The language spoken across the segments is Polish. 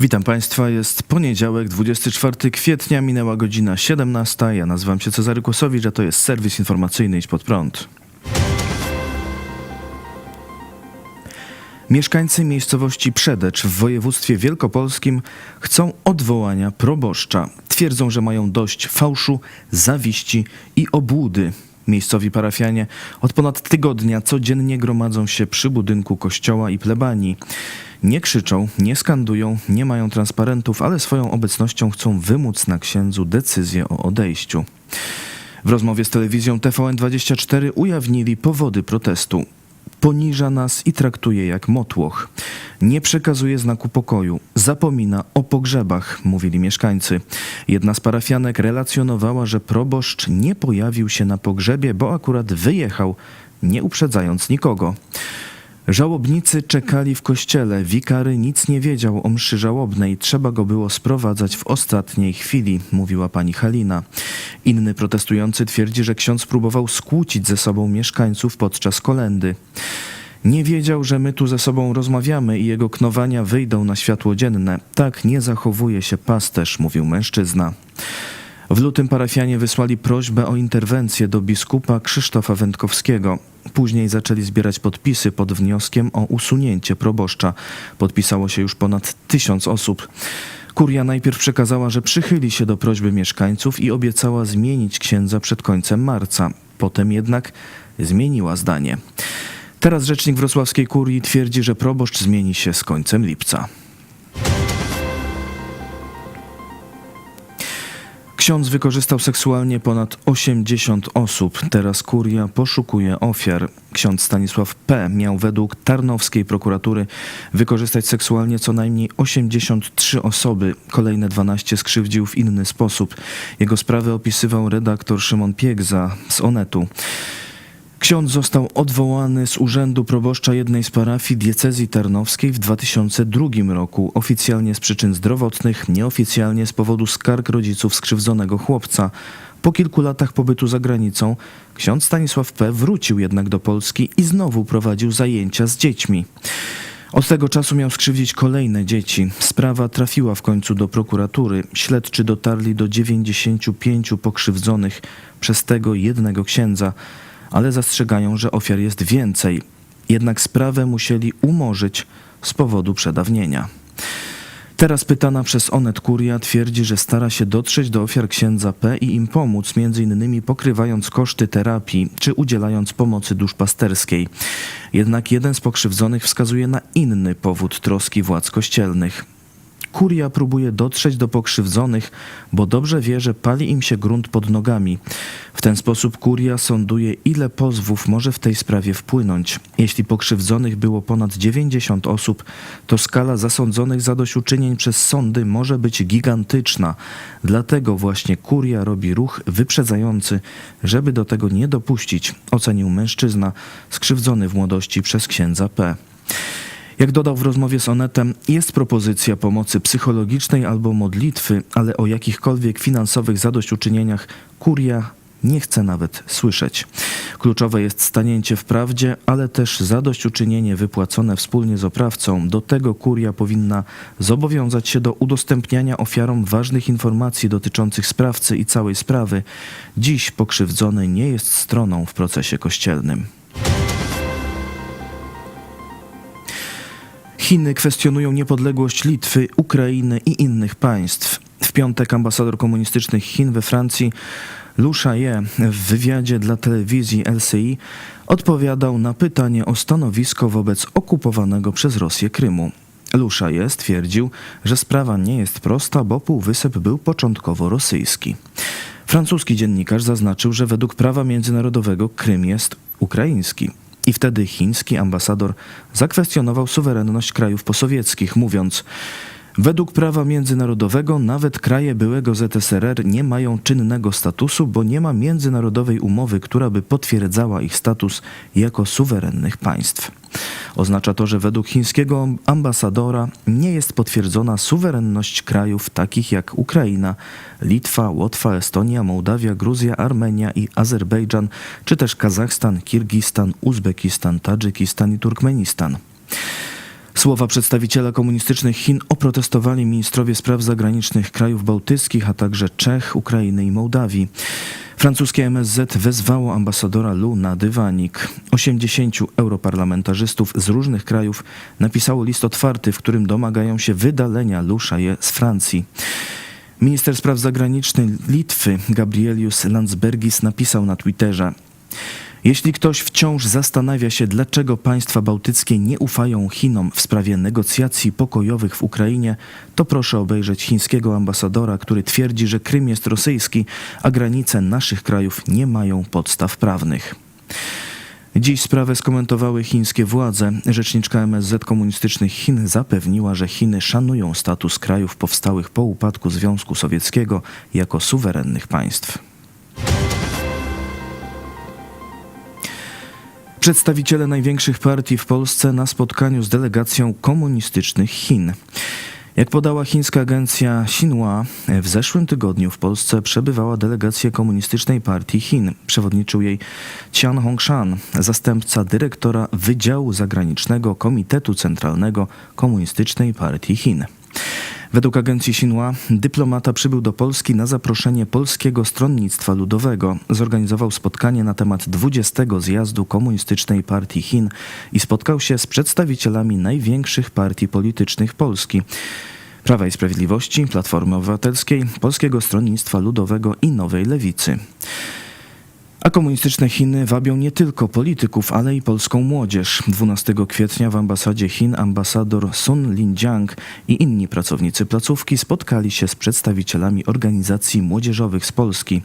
Witam Państwa, jest poniedziałek, 24 kwietnia, minęła godzina 17. Ja nazywam się Cezary Kłosowicz, a to jest serwis informacyjny Idź Pod Prąd. Mieszkańcy miejscowości Przedecz w województwie wielkopolskim chcą odwołania proboszcza. Twierdzą, że mają dość fałszu, zawiści i obłudy. Miejscowi parafianie od ponad tygodnia codziennie gromadzą się przy budynku kościoła i plebanii. Nie krzyczą, nie skandują, nie mają transparentów, ale swoją obecnością chcą wymóc na księdzu decyzję o odejściu. W rozmowie z telewizją TVN24 ujawnili powody protestu. Poniża nas i traktuje jak motłoch. Nie przekazuje znaku pokoju, zapomina o pogrzebach, mówili mieszkańcy. Jedna z parafianek relacjonowała, że proboszcz nie pojawił się na pogrzebie, bo akurat wyjechał, nie uprzedzając nikogo. Żałobnicy czekali w kościele. Wikary nic nie wiedział o mszy żałobnej. Trzeba go było sprowadzać w ostatniej chwili, mówiła pani Halina. Inny protestujący twierdzi, że ksiądz próbował skłócić ze sobą mieszkańców podczas kolendy. Nie wiedział, że my tu ze sobą rozmawiamy i jego knowania wyjdą na światło dzienne. Tak nie zachowuje się pasterz, mówił mężczyzna. W lutym parafianie wysłali prośbę o interwencję do biskupa Krzysztofa Wędkowskiego. Później zaczęli zbierać podpisy pod wnioskiem o usunięcie proboszcza. Podpisało się już ponad tysiąc osób. Kuria najpierw przekazała, że przychyli się do prośby mieszkańców i obiecała zmienić księdza przed końcem marca. Potem jednak zmieniła zdanie. Teraz rzecznik wrocławskiej kurii twierdzi, że proboszcz zmieni się z końcem lipca. Ksiądz wykorzystał seksualnie ponad 80 osób. Teraz kuria poszukuje ofiar. Ksiądz Stanisław P. miał według tarnowskiej prokuratury wykorzystać seksualnie co najmniej 83 osoby. Kolejne 12 skrzywdził w inny sposób. Jego sprawę opisywał redaktor Szymon Piegza z Onetu. Ksiądz został odwołany z urzędu proboszcza jednej z parafii diecezji tarnowskiej w 2002 roku, oficjalnie z przyczyn zdrowotnych, nieoficjalnie z powodu skarg rodziców skrzywdzonego chłopca. Po kilku latach pobytu za granicą ksiądz Stanisław P. wrócił jednak do Polski i znowu prowadził zajęcia z dziećmi. Od tego czasu miał skrzywdzić kolejne dzieci. Sprawa trafiła w końcu do prokuratury. Śledczy dotarli do 95 pokrzywdzonych przez tego jednego księdza ale zastrzegają, że ofiar jest więcej. Jednak sprawę musieli umorzyć z powodu przedawnienia. Teraz pytana przez Onet Kuria twierdzi, że stara się dotrzeć do ofiar księdza P i im pomóc, innymi pokrywając koszty terapii czy udzielając pomocy duszpasterskiej. Jednak jeden z pokrzywdzonych wskazuje na inny powód troski władz kościelnych. Kuria próbuje dotrzeć do pokrzywdzonych, bo dobrze wie, że pali im się grunt pod nogami. W ten sposób kuria sąduje, ile pozwów może w tej sprawie wpłynąć. Jeśli pokrzywdzonych było ponad 90 osób, to skala zasądzonych zadośćuczynień przez sądy może być gigantyczna. Dlatego właśnie kuria robi ruch wyprzedzający, żeby do tego nie dopuścić, ocenił mężczyzna skrzywdzony w młodości przez księdza P. Jak dodał w rozmowie z Onetem, jest propozycja pomocy psychologicznej albo modlitwy, ale o jakichkolwiek finansowych zadośćuczynieniach kuria nie chce nawet słyszeć. Kluczowe jest stanięcie w prawdzie, ale też zadośćuczynienie wypłacone wspólnie z oprawcą. Do tego kuria powinna zobowiązać się do udostępniania ofiarom ważnych informacji dotyczących sprawcy i całej sprawy. Dziś pokrzywdzony nie jest stroną w procesie kościelnym. Chiny kwestionują niepodległość Litwy, Ukrainy i innych państw. W piątek ambasador komunistycznych Chin we Francji Lu Shaye w wywiadzie dla telewizji LCI odpowiadał na pytanie o stanowisko wobec okupowanego przez Rosję Krymu. Lu Shaye stwierdził, że sprawa nie jest prosta, bo półwysep był początkowo rosyjski. Francuski dziennikarz zaznaczył, że według prawa międzynarodowego Krym jest ukraiński. I wtedy chiński ambasador zakwestionował suwerenność krajów posowieckich, mówiąc: Według prawa międzynarodowego nawet kraje byłego ZSRR nie mają czynnego statusu, bo nie ma międzynarodowej umowy, która by potwierdzała ich status jako suwerennych państw. Oznacza to, że według chińskiego ambasadora nie jest potwierdzona suwerenność krajów takich jak Ukraina, Litwa, Łotwa, Estonia, Mołdawia, Gruzja, Armenia i Azerbejdżan, czy też Kazachstan, Kirgistan, Uzbekistan, Tadżykistan i Turkmenistan. Słowa przedstawiciela komunistycznych Chin oprotestowali ministrowie spraw zagranicznych krajów bałtyckich, a także Czech, Ukrainy i Mołdawii. Francuskie MSZ wezwało ambasadora Lu na dywanik. 80 europarlamentarzystów z różnych krajów napisało list otwarty, w którym domagają się wydalenia Lu Shaye z Francji. Minister spraw zagranicznych Litwy Gabrielius Landsbergis napisał na Twitterze: jeśli ktoś wciąż zastanawia się, dlaczego państwa bałtyckie nie ufają Chinom w sprawie negocjacji pokojowych w Ukrainie, to proszę obejrzeć chińskiego ambasadora, który twierdzi, że Krym jest rosyjski, a granice naszych krajów nie mają podstaw prawnych. Dziś sprawę skomentowały chińskie władze. Rzeczniczka MSZ komunistycznych Chin zapewniła, że Chiny szanują status krajów powstałych po upadku Związku Sowieckiego jako suwerennych państw. Przedstawiciele największych partii w Polsce na spotkaniu z delegacją komunistycznych Chin. Jak podała chińska agencja Xinhua, w zeszłym tygodniu w Polsce przebywała delegacja komunistycznej partii Chin. Przewodniczył jej Qian Hongshan, zastępca dyrektora Wydziału Zagranicznego Komitetu Centralnego Komunistycznej Partii Chin. Według agencji Xinhua dyplomata przybył do Polski na zaproszenie Polskiego Stronnictwa Ludowego. Zorganizował spotkanie na temat 20. zjazdu Komunistycznej Partii Chin i spotkał się z przedstawicielami największych partii politycznych Polski. Prawa i Sprawiedliwości, Platformy Obywatelskiej, Polskiego Stronnictwa Ludowego i Nowej Lewicy. A komunistyczne Chiny wabią nie tylko polityków, ale i polską młodzież. 12 kwietnia w ambasadzie Chin ambasador Sun Linjiang i inni pracownicy placówki spotkali się z przedstawicielami organizacji młodzieżowych z Polski.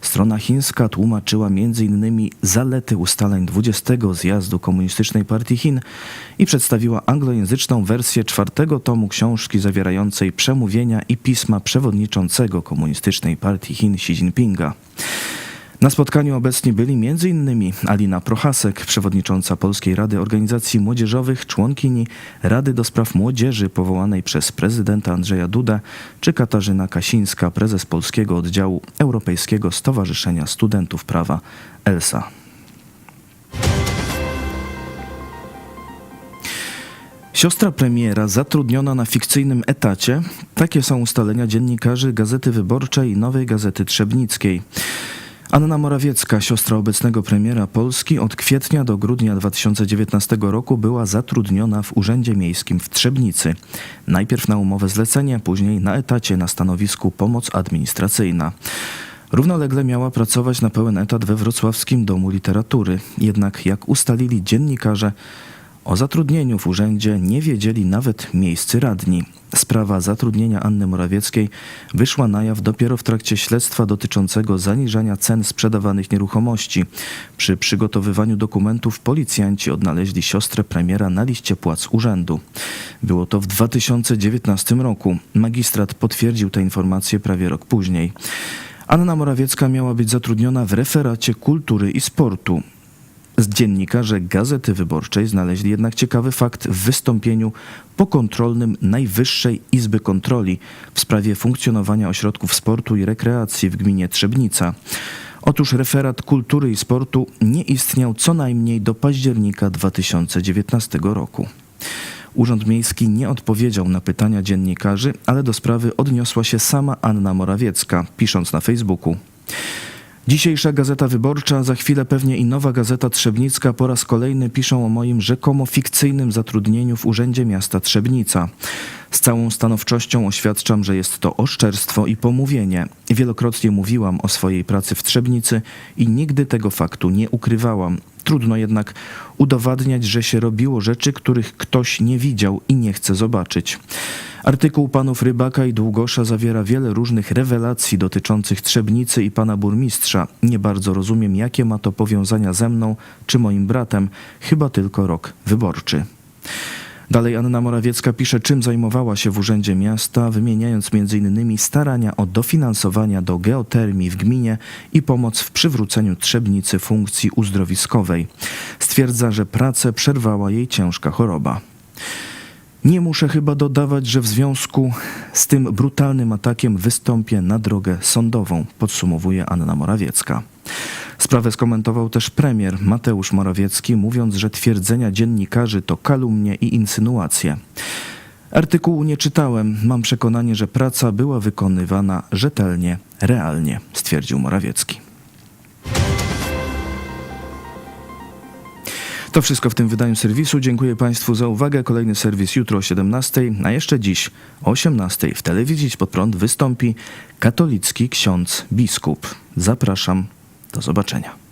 Strona chińska tłumaczyła m.in. zalety ustaleń 20 zjazdu Komunistycznej Partii Chin i przedstawiła anglojęzyczną wersję czwartego tomu książki zawierającej przemówienia i pisma przewodniczącego Komunistycznej Partii Chin Xi Jinpinga. Na spotkaniu obecni byli m.in. Alina Prochasek, przewodnicząca Polskiej Rady Organizacji Młodzieżowych, członkini Rady do Spraw Młodzieży powołanej przez prezydenta Andrzeja Dudę, czy Katarzyna Kasińska, prezes Polskiego Oddziału Europejskiego Stowarzyszenia Studentów Prawa ELSA. Siostra premiera zatrudniona na fikcyjnym etacie. Takie są ustalenia dziennikarzy Gazety Wyborczej i Nowej Gazety Trzebnickiej. Anna Morawiecka, siostra obecnego premiera Polski, od kwietnia do grudnia 2019 roku była zatrudniona w Urzędzie Miejskim w Trzebnicy. Najpierw na umowę zlecenia, później na etacie na stanowisku pomoc administracyjna. Równolegle miała pracować na pełen etat we Wrocławskim Domu Literatury. Jednak jak ustalili dziennikarze, o zatrudnieniu w urzędzie nie wiedzieli nawet miejscy radni. Sprawa zatrudnienia Anny Morawieckiej wyszła na jaw dopiero w trakcie śledztwa dotyczącego zaniżania cen sprzedawanych nieruchomości. Przy przygotowywaniu dokumentów policjanci odnaleźli siostrę premiera na liście płac urzędu. Było to w 2019 roku. Magistrat potwierdził te informacje prawie rok później. Anna Morawiecka miała być zatrudniona w referacie kultury i sportu. Dziennikarze Gazety Wyborczej znaleźli jednak ciekawy fakt w wystąpieniu pokontrolnym Najwyższej Izby Kontroli w sprawie funkcjonowania ośrodków sportu i rekreacji w gminie Trzebnica. Otóż referat kultury i sportu nie istniał co najmniej do października 2019 roku. Urząd Miejski nie odpowiedział na pytania dziennikarzy, ale do sprawy odniosła się sama Anna Morawiecka, pisząc na Facebooku. Dzisiejsza Gazeta Wyborcza, za chwilę pewnie i Nowa Gazeta Trzebnicka po raz kolejny piszą o moim rzekomo fikcyjnym zatrudnieniu w Urzędzie Miasta Trzebnica. Z całą stanowczością oświadczam, że jest to oszczerstwo i pomówienie. Wielokrotnie mówiłam o swojej pracy w Trzebnicy i nigdy tego faktu nie ukrywałam. Trudno jednak udowadniać, że się robiło rzeczy, których ktoś nie widział i nie chce zobaczyć. Artykuł panów Rybaka i Długosza zawiera wiele różnych rewelacji dotyczących Trzebnicy i pana burmistrza. Nie bardzo rozumiem, jakie ma to powiązania ze mną czy moim bratem, chyba tylko rok wyborczy. Dalej Anna Morawiecka pisze, czym zajmowała się w Urzędzie Miasta, wymieniając m.in. starania o dofinansowania do geotermii w gminie i pomoc w przywróceniu Trzebnicy funkcji uzdrowiskowej. Stwierdza, że pracę przerwała jej ciężka choroba. Nie muszę chyba dodawać, że w związku z tym brutalnym atakiem wystąpię na drogę sądową, podsumowuje Anna Morawiecka. Sprawę skomentował też premier Mateusz Morawiecki, mówiąc, że twierdzenia dziennikarzy to kalumnie i insynuacje. Artykułu nie czytałem. Mam przekonanie, że praca była wykonywana rzetelnie, realnie, stwierdził Morawiecki. To wszystko w tym wydaniu serwisu. Dziękuję Państwu za uwagę. Kolejny serwis jutro o 17, a jeszcze dziś o 18 w telewizji pod prąd wystąpi katolicki ksiądz biskup. Zapraszam. Do zobaczenia.